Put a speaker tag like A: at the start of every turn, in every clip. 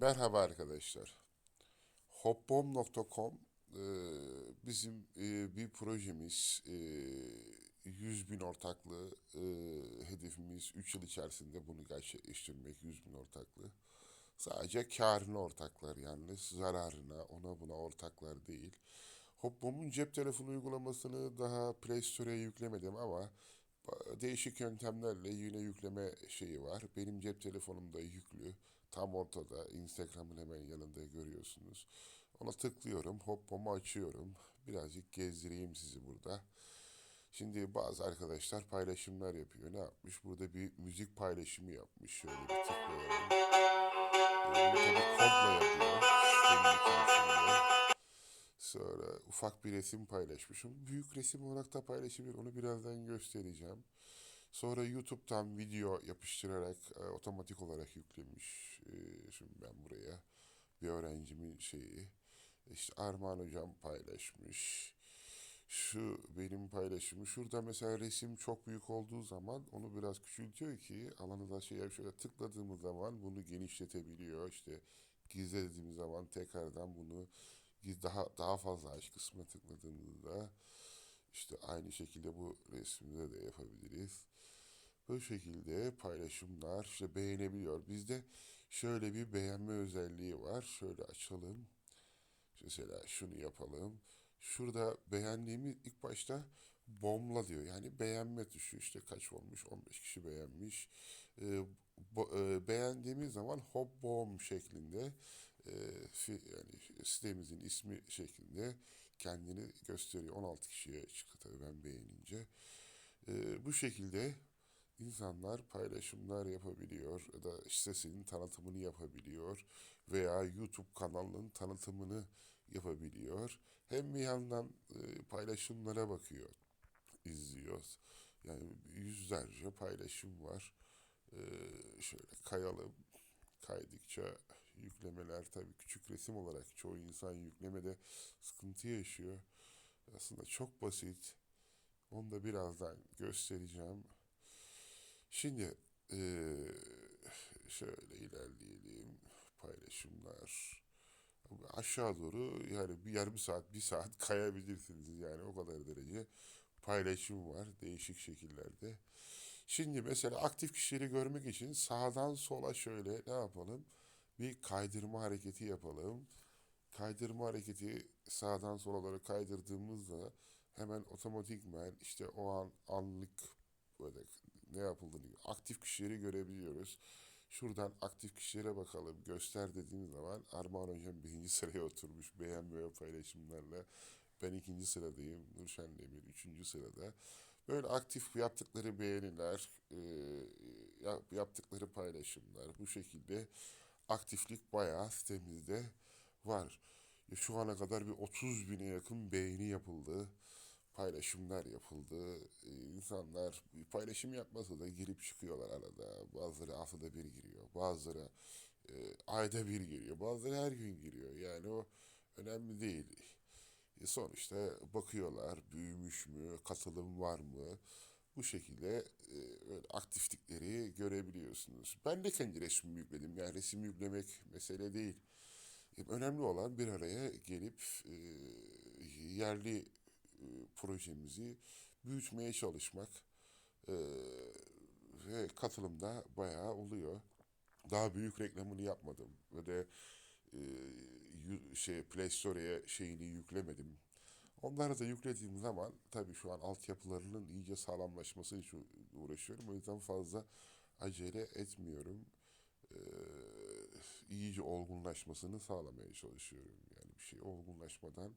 A: Merhaba arkadaşlar. Hopbom.com e, bizim e, bir projemiz. E, 100 bin ortaklığı e, hedefimiz 3 yıl içerisinde bunu gerçekleştirmek 100 bin ortaklığı. Sadece karına ortaklar yalnız zararına ona buna ortaklar değil. Hopbom'un cep telefonu uygulamasını daha Play Store'a yüklemedim ama değişik yöntemlerle yine yükleme şeyi var. Benim cep telefonumda yüklü. Tam ortada. Instagram'ın hemen yanında görüyorsunuz. Ona tıklıyorum. Hopbom'u açıyorum. Birazcık gezdireyim sizi burada. Şimdi bazı arkadaşlar paylaşımlar yapıyor. Ne yapmış? Burada bir müzik paylaşımı yapmış. Şöyle bir tıklayalım. Bunu tabii kodla yapıyor. Sonra ufak bir resim paylaşmışım. Büyük resim olarak da paylaşabilir. Onu birazdan göstereceğim. Sonra YouTube'dan video yapıştırarak e, otomatik olarak yüklemiş. E, şimdi ben buraya bir öğrencimin şeyi. İşte Armağan hocam paylaşmış. Şu benim paylaşımı. Şurada mesela resim çok büyük olduğu zaman onu biraz küçültüyor ki alanı da şeye şöyle tıkladığımız zaman bunu genişletebiliyor. İşte gizle dediğimiz zaman tekrardan bunu daha daha fazla aç kısmına tıkladığımızda işte aynı şekilde bu resminde de yapabiliriz. Bu şekilde paylaşımlar işte beğenebiliyor. Bizde şöyle bir beğenme özelliği var. Şöyle açalım. Mesela şunu yapalım. Şurada beğendiğimi ilk başta bomla diyor. Yani beğenme tuşu işte kaç olmuş? 15 kişi beğenmiş. Ee, bo- e, beğendiğimiz zaman hop bom şeklinde e, fi- yani sitemizin ismi şeklinde kendini gösteriyor. 16 kişiye çıktı tabii ben beğenince. Ee, bu şekilde insanlar paylaşımlar yapabiliyor ya da sitesinin tanıtımını yapabiliyor veya YouTube kanalının tanıtımını yapabiliyor. Hem bir yandan e, paylaşımlara bakıyor, izliyoruz. Yani yüzlerce paylaşım var. Ee, şöyle kayalım. Kaydıkça yüklemeler tabii küçük resim olarak çoğu insan yüklemede sıkıntı yaşıyor. Aslında çok basit. Onu da birazdan göstereceğim. Şimdi eee, şöyle ilerleyelim. Paylaşımlar. Aşağı doğru yani bir yarım saat, bir saat kayabilirsiniz yani o kadar derece paylaşım var değişik şekillerde. Şimdi mesela aktif kişileri görmek için sağdan sola şöyle ne yapalım? Bir kaydırma hareketi yapalım. Kaydırma hareketi sağdan sola doğru kaydırdığımızda hemen otomatikmen işte o an anlık böyle ne yapıldığını aktif kişileri görebiliyoruz. Şuradan aktif kişilere bakalım. Göster dediğimiz zaman Armağan Hocam birinci sıraya oturmuş beğenme ve paylaşımlarla. Ben ikinci sıradayım. Nurşen Demir üçüncü sırada. Böyle aktif yaptıkları beğeniler, yap- yaptıkları paylaşımlar bu şekilde aktiflik bayağı sitemizde var. Şu ana kadar bir 30 bine yakın beğeni yapıldı. Paylaşımlar yapıldı. Ee, İnsanlar bir paylaşım yapmasa da girip çıkıyorlar arada. Bazıları haftada bir giriyor. Bazıları e, ayda bir giriyor. Bazıları her gün giriyor. Yani o önemli değil. E, sonuçta bakıyorlar büyümüş mü, katılım var mı? Bu şekilde e, aktiflikleri görebiliyorsunuz. Ben de kendi resmimi yükledim. Yani resim yüklemek mesele değil. E, Önemli olan bir araya gelip e, yerli e, projemizi büyütmeye çalışmak E, ve katılımda bayağı oluyor. Daha büyük reklamını yapmadım ve de e, şey Play Store'ya şeyini yüklemedim. Onları da yüklediğim zaman tabii şu an altyapılarının iyice sağlamlaşması için uğraşıyorum. O yüzden fazla acele etmiyorum e, iyice olgunlaşmasını sağlamaya çalışıyorum. Yani bir şey olgunlaşmadan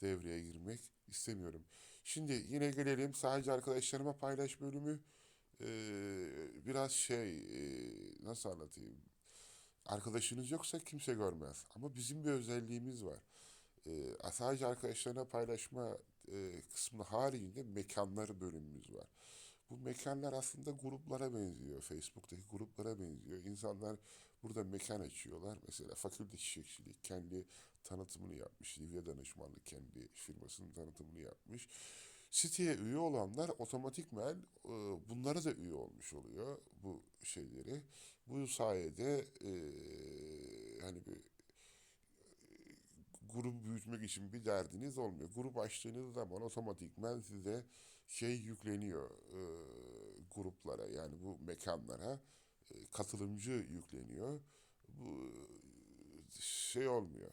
A: devreye girmek istemiyorum. Şimdi yine gelelim sadece arkadaşlarıma paylaş bölümü e, biraz şey e, nasıl anlatayım? Arkadaşınız yoksa kimse görmez. Ama bizim bir özelliğimiz var. E, sadece arkadaşlarına paylaşma e, kısmı haricinde mekanlar bölümümüz var. Bu mekanlar aslında gruplara benziyor. Facebook'taki gruplara benziyor. İnsanlar burada mekan açıyorlar. Mesela fakülte çiçekçilik kendi tanıtımını yapmış. Livya Danışmanlık kendi firmasının tanıtımını yapmış. Siteye üye olanlar otomatikmen e, bunlara da üye olmuş oluyor bu şeyleri. Bu sayede e, hani bir grubu büyütmek için bir derdiniz olmuyor. Grup açtığınız zaman otomatikman size şey yükleniyor e, gruplara yani bu mekanlara e, katılımcı yükleniyor. Bu şey olmuyor.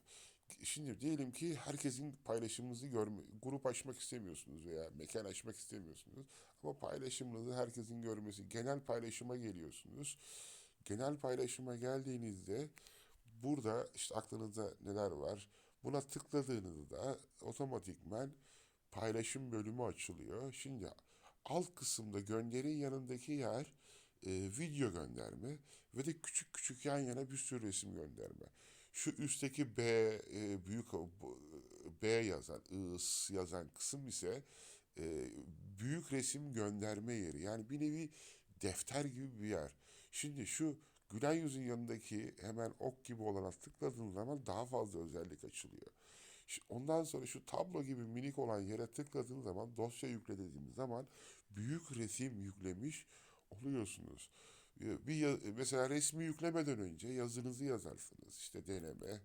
A: Şimdi diyelim ki herkesin paylaşımınızı görme, grup açmak istemiyorsunuz veya mekan açmak istemiyorsunuz. Ama paylaşımınızı herkesin görmesi, genel paylaşıma geliyorsunuz. Genel paylaşıma geldiğinizde burada işte aklınızda neler var? Buna tıkladığınızda otomatikman paylaşım bölümü açılıyor. Şimdi alt kısımda gönderin yanındaki yer e, video gönderme ve de küçük küçük yan yana bir sürü resim gönderme. Şu üstteki B e, büyük o- bu- B yazan, ıs yazan kısım ise e, büyük resim gönderme yeri. Yani bir nevi defter gibi bir yer. Şimdi şu gülen yüzün yanındaki hemen ok gibi olana tıkladığın zaman daha fazla özellik açılıyor. Ondan sonra şu tablo gibi minik olan yere tıkladığın zaman dosya yükle dediğimiz zaman büyük resim yüklemiş oluyorsunuz. Ee, Bir mesela resmi yüklemeden önce yazınızı yazarsınız. İşte deneme,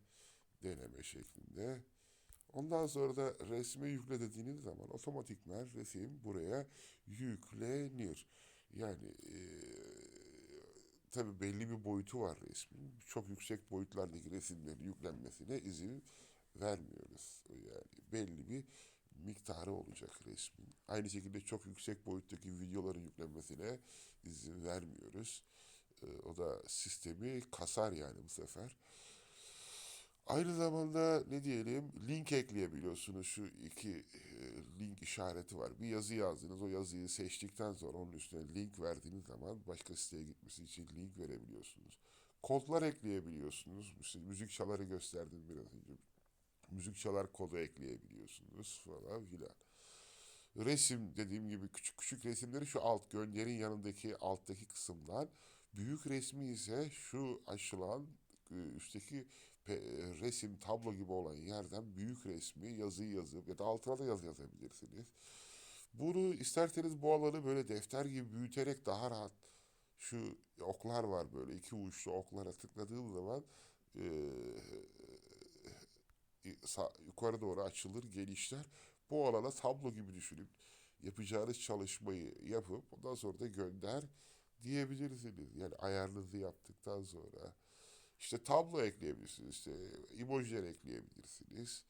A: deneme şeklinde. Ondan sonra da resme yükle dediğiniz zaman otomatikman resim buraya yüklenir. Yani eee tabii belli bir boyutu var resmin. Çok yüksek boyutlardaki resimlerin yüklenmesine izin vermiyoruz. Yani belli bir miktarı olacak resmin. Aynı şekilde çok yüksek boyuttaki videoların yüklenmesine izin vermiyoruz. Ee, o da sistemi kasar yani bu sefer. Aynı zamanda ne diyelim link ekleyebiliyorsunuz. Şu iki e, link işareti var. Bir yazı yazdınız. O yazıyı seçtikten sonra onun üstüne link verdiğiniz zaman başka siteye gitmesi için link verebiliyorsunuz. Kodlar ekleyebiliyorsunuz. İşte müzik çaları gösterdim biraz önce. Müzik çalar kodu ekleyebiliyorsunuz falan filan. Resim dediğim gibi küçük küçük resimleri şu alt gönderin yanındaki alttaki kısımdan. Büyük resmi ise şu açılan e, üstteki resim tablo gibi olan yerden büyük resmi yazıyı yazıp ya da altına da yazı yazabilirsiniz. Bunu isterseniz bu alanı böyle defter gibi büyüterek daha rahat şu oklar var böyle iki uçlu oklara tıkladığım zaman e, sağ, yukarı doğru açılır, genişler. Bu alana tablo gibi düşünüp yapacağınız çalışmayı yapıp ondan sonra da gönder diyebilirsiniz. Yani ayarınızı yaptıktan sonra. İşte tablo ekleyebilirsiniz, işte emojiler ekleyebilirsiniz.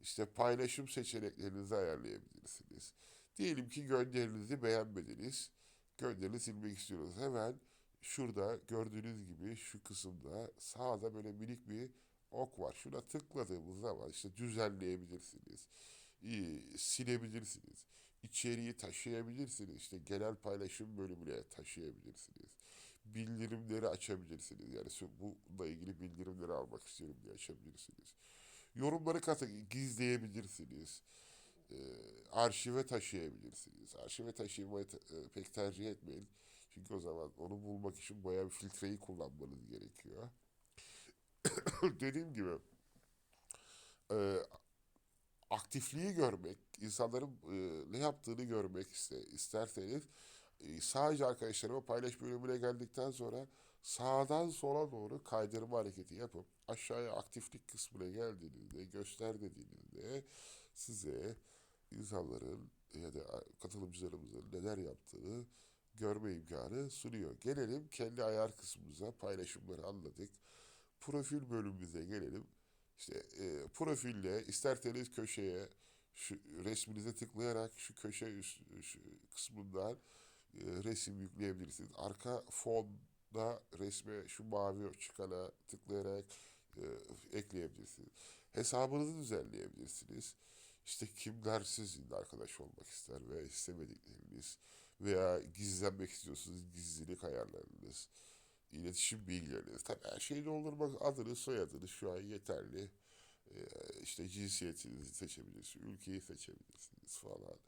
A: İşte paylaşım seçeneklerinizi ayarlayabilirsiniz. Diyelim ki gönderinizi beğenmediniz. Gönderini silmek istiyoruz. Hemen şurada gördüğünüz gibi şu kısımda sağda böyle minik bir ok var. Şuna tıkladığımız zaman işte düzenleyebilirsiniz. Silebilirsiniz. İçeriği taşıyabilirsiniz. İşte genel paylaşım bölümüne taşıyabilirsiniz. Bildirimleri açabilirsiniz. Yani bununla ilgili bildirimleri almak istiyorum diye açabilirsiniz. Yorumları katı gizleyebilirsiniz. Ee, arşive taşıyabilirsiniz. Arşive taşımayı e, pek tercih etmeyin. Çünkü o zaman onu bulmak için bayağı bir filtreyi kullanmanız gerekiyor. Dediğim gibi e, aktifliği görmek, insanların e, ne yaptığını görmek iste, isterseniz sadece arkadaşlarıma paylaş bölümüne geldikten sonra sağdan sola doğru kaydırma hareketi yapıp aşağıya aktiflik kısmına geldiğinizde göster dediğinizde size insanların ya da katılımcılarımızın neler yaptığını görme imkanı sunuyor. Gelelim kendi ayar kısmımıza paylaşımları anladık. Profil bölümümüze gelelim. İşte e, profille isterseniz köşeye şu resminize tıklayarak şu köşe üst, şu kısmından e, resim yükleyebilirsiniz. Arka fonda resme şu mavi çıkana tıklayarak e, ekleyebilirsiniz. Hesabınızı düzenleyebilirsiniz. İşte kimler sizinle arkadaş olmak ister veya istemedikleriniz veya gizlenmek istiyorsunuz gizlilik ayarlarınız iletişim bilgileriniz. Tabii her şeyi doldurmak adını soyadını şu an yeterli. Ee, işte cinsiyetinizi seçebilirsiniz, ülkeyi seçebilirsiniz falan.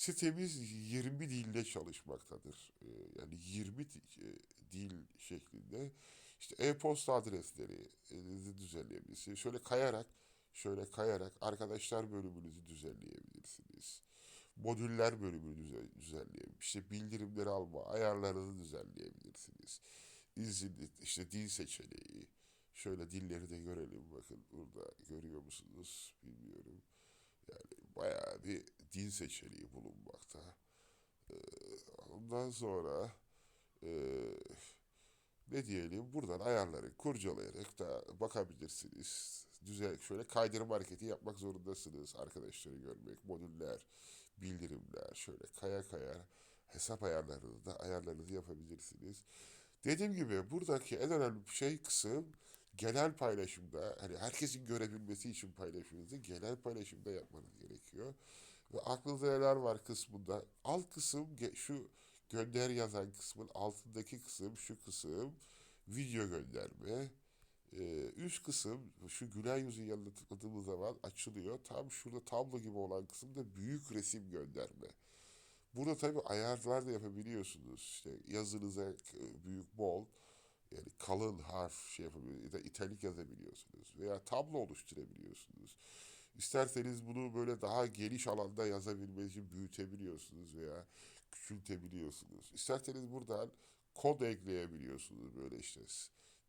A: Sitemiz 20 dilde çalışmaktadır. Ee, yani 20 di- e, dil şeklinde. İşte e-posta adreslerinizi düzenleyebilirsiniz. Şöyle kayarak, şöyle kayarak arkadaşlar bölümünüzü düzenleyebilirsiniz. Modüller bölümünü düzen, düzenleyebilirsiniz. İşte bildirimleri alma ayarlarını düzenleyebilirsiniz. İzin, işte dil seçeneği, Şöyle dilleri de görelim. Bakın burada görüyor musunuz? Bilmiyorum. Yani bayağı bir din seçeneği bulunmakta. Ee, ondan sonra ee, ne diyelim buradan ayarları kurcalayarak da bakabilirsiniz. Düzel şöyle kaydırma hareketi yapmak zorundasınız. Arkadaşları görmek, modüller, bildirimler şöyle kaya kaya hesap ayarlarını da ayarlarınızı yapabilirsiniz. Dediğim gibi buradaki en önemli şey kısım genel paylaşımda hani herkesin görebilmesi için paylaşımınızı genel paylaşımda yapmanız gerekiyor. Ve aklınızda neler var kısmında alt kısım şu gönder yazan kısmın altındaki kısım şu kısım video gönderme. Ee, üst kısım şu gülen yüzün yanına tıkladığımız zaman açılıyor. Tam şurada tablo gibi olan kısımda büyük resim gönderme. Burada tabii ayarlar da yapabiliyorsunuz. İşte yazınıza e, büyük bol yani kalın harf şey yapabiliyorsunuz. İtalik yazabiliyorsunuz. Veya tablo oluşturabiliyorsunuz. İsterseniz bunu böyle daha geniş alanda yazabilmeniz için büyütebiliyorsunuz veya küçültebiliyorsunuz. İsterseniz buradan kod ekleyebiliyorsunuz böyle işte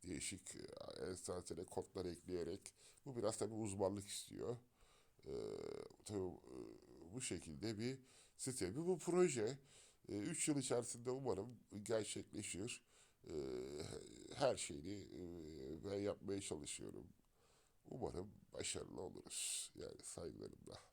A: değişik e, enstansiyone kodlar ekleyerek. Bu biraz tabii uzmanlık istiyor. Ee, tabii e, bu şekilde bir sistemi. Bu proje 3 yıl içerisinde umarım gerçekleşir. Ee, her şeyini e, ben yapmaya çalışıyorum. Umarım başarılı oluruz. Yani saygılarımla.